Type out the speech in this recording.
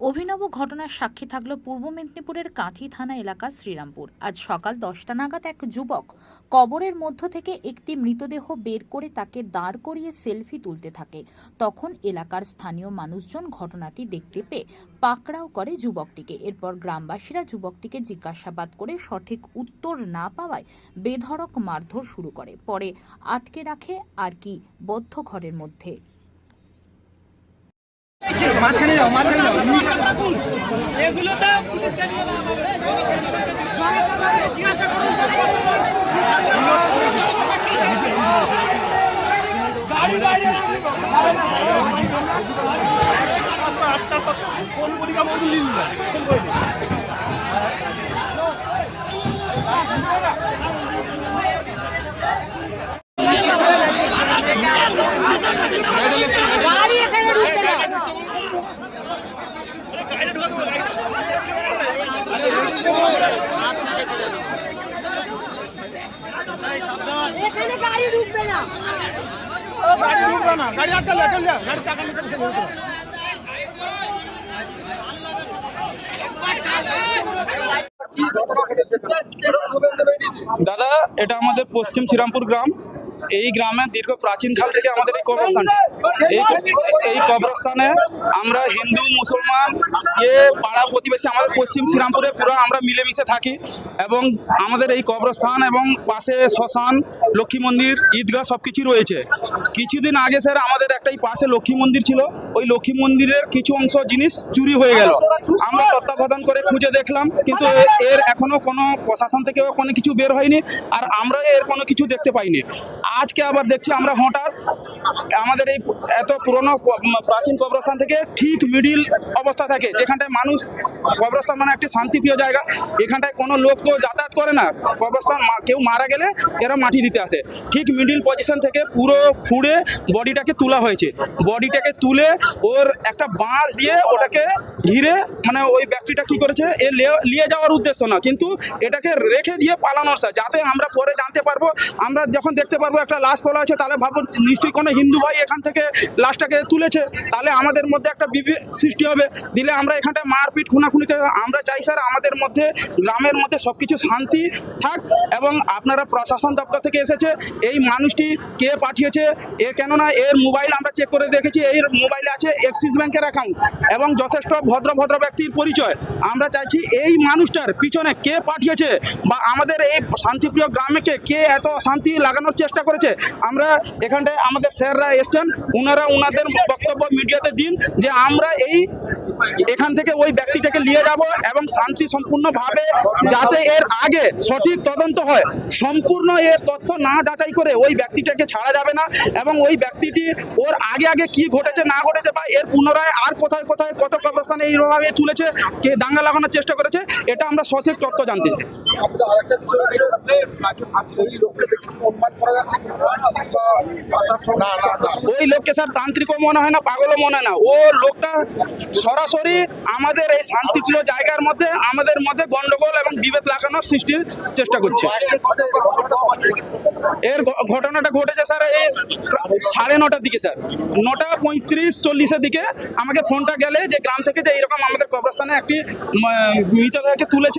অভিনব ঘটনার সাক্ষী থাকল পূর্ব মেদিনীপুরের কাঁথি থানা এলাকা শ্রীরামপুর। আজ সকাল দশটা নাগাদ এক যুবক কবরের মধ্য থেকে একটি মৃতদেহ বের করে তাকে দাঁড় করিয়ে সেলফি তুলতে থাকে। তখন এলাকার স্থানীয় মানুষজন ঘটনাটি দেখতে পেয়ে পাকড়াও করে যুবকটিকে। এরপর গ্রামবাসীরা যুবকটিকে জিজ্ঞাসাবাদ করে সঠিক উত্তর না পাওয়ায় বেধড়ক মারধর শুরু করে। পরে আটকে রাখে আর কি বদ্ধ ঘরের মধ্যে। মাঝখানে যাও মাঝখানে যাও এগুলো তো। ফোন করি কেমন লিস না ফোন করে দিই। এখানে গাড়ি দাদা এটা আমাদের পশ্চিম শ্রীরামপুর গ্রাম। এই গ্রামে দীর্ঘ প্রাচীন কাল থেকে আমাদের এই কবরস্থান। এই এই কবরস্থানে আমরা হিন্দু, মুসলমান, এ পাড়া প্রতিবেশী আমাদের পশ্চিম শ্রীরামপুরে পুরো আমরা মিলেমিশে থাকি এবং আমাদের এই কবরস্থান এবং পাশে শ্মশান, লক্ষ্মী মন্দির, ঈদগাহ সব কিছু রয়েছে। কিছুদিন আগে স্যার আমাদের একটা এই পাশে লক্ষ্মী মন্দির ছিল। ওই লক্ষ্মী মন্দিরের কিছু অংশ জিনিস চুরি হয়ে গেল। আমরা তত্ত্বাবধান করে খুঁজে দেখলাম, কিন্তু এর এখনও কোনো প্রশাসন থেকে কোনো কিছু বের হয়নি, আর আমরা এর কোনো কিছু দেখতে পাইনি। আজকে আবার দেখছি আমরা হঠাৎ আমাদের এই এত পুরনো প্রাচীন কবরস্থান থেকে ঠিক মিডিল অবস্থা থাকে, যেখানটায় মানুষ, কবরস্থান মানে একটি শান্তিপ্রিয় জায়গা। এখানটায় কোনো লোক তো যাতায়াত করে না। কবরস্থান কেউ মারা গেলে এরা মাটি দিতে আসে। ঠিক মিডিল পজিশন থেকে পুরো খুঁড়ে বডিটাকে তোলা হয়েছে। বডিটাকে তুলে ওর একটা বাঁশ দিয়ে ওটাকে ঘিরে মানে ওই ব্যক্তিটা কি করেছে? এ নিয়ে যাওয়ার উদ্দেশ্য না। কিন্তু এটাকে রেখে দিয়ে পালানোর যাতে আমরা পরে জানতে পারব, আমরা যখন দেখতে পারব একটা লাশ তোলা আছে তাহলে ভাবো নিশ্চয়ই কোনো হিন্দু ভাই এখান থেকে লাশটাকে তুলেছে, তাহলে আমাদের মধ্যে একটা বিভেদ সৃষ্টি হবে। দিলে আমরা এখানটায় মারপিট, খুনাখুনিতে আমরা চাই স্যার, আমাদের মধ্যে, গ্রামের মধ্যে সব কিছু শান্তি থাক এবং আপনারা প্রশাসন দপ্তর থেকে এসেছে, এই মানুষটি কে পাঠিয়েছে, এ কেননা এর মোবাইল আমরা চেক করে দেখেছি এর মোবাইলে আছে এক্সিস ব্যাংকের অ্যাকাউন্ট এবং যথেষ্ট ভদ্র ভদ্র ব্যক্তির পরিচয়। আমরা চাইছি এই মানুষটার পিছনে কে পাঠিয়েছে বা আমাদের এই শান্তিপ্রিয় গ্রামেকে কে এত শান্তি লাগানোর চেষ্টা করেছে, আমরা এখানটায় আমাদের স্যাররা এসছেন ওনারা ওনাদের বক্তব্য মিডিয়াতে দিন যে আমরা এই এখান থেকে ওই ব্যক্তিটাকে নিয়ে যাব এবং শান্তি সম্পূর্ণভাবে যাতে এর আগে সঠিক তদন্ত হয়। সম্পূর্ণ এর তথ্য না যাচাই করে ওই ব্যক্তিটাকে ছাড়া যাবে না এবং ওই ব্যক্তিটি ওর আগে আগে কি ঘটেছে, না ঘটেছে বা এর পুনরায় আর কোথায় কোথায় কত কবরস্থানে এইভাবে তুলেছে, কে দাঙ্গা লাগানোর চেষ্টা করেছে, এটা আমরা সঠিক তথ্য জানতে ওই লোককে অনুমান করা যাচ্ছে ওই স্যার তান্ত্রিকও মনে হয় না পাগলও মনে হয় না। ও লোকটা সরাসরি আমাদের এই শান্তিপ্রিয় জায়গার মধ্যে আমাদের মধ্যে গন্ডগোল এবং বিভেদ লাগানোর সৃষ্টির চেষ্টা করছে। এর ঘটনাটা ঘটেছে স্যার এই সাড়ে নটার দিকে স্যার। নটা পঁয়ত্রিশ চল্লিশের দিকে আমাকে ফোনটা গেলে যে গ্রাম থেকে যে এরকম আমাদের কবরস্থানে একটি মৃতদেহকে তুলেছে